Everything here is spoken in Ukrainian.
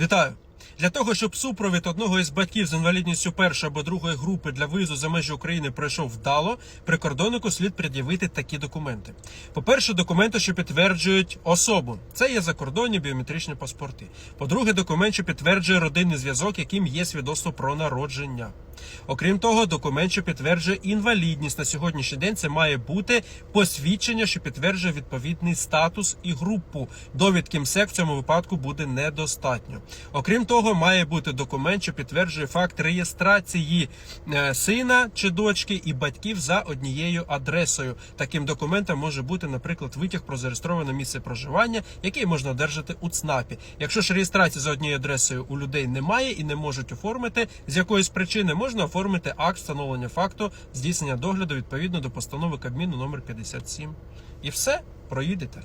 Вітаю! Для того, щоб супровід одного із батьків з інвалідністю першої або другої групи для виїзду за межі України пройшов вдало, прикордоннику слід пред'явити такі документи. По-перше, документи, що підтверджують особу. Це є закордонні біометричні паспорти. По-друге, документ, що підтверджує родинний зв'язок, яким є свідоцтво про народження. Окрім того, документ, що підтверджує інвалідність на сьогоднішній день, це має бути посвідчення, що підтверджує відповідний статус і групу. Довідки МСЕК в цьому випадку буде недостатньо. Окрім того, має бути документ, що підтверджує факт реєстрації е, сина чи дочки і батьків за однією адресою. Таким документом може бути, наприклад, витяг про зареєстроване місце проживання, який можна одержати у ЦНАПі. Якщо ж реєстрації за однією адресою у людей немає і не можуть оформити з якоїсь причини, можна оформити акт встановлення факту здійснення догляду відповідно до постанови Кабміну номер 57. І все, проїдете.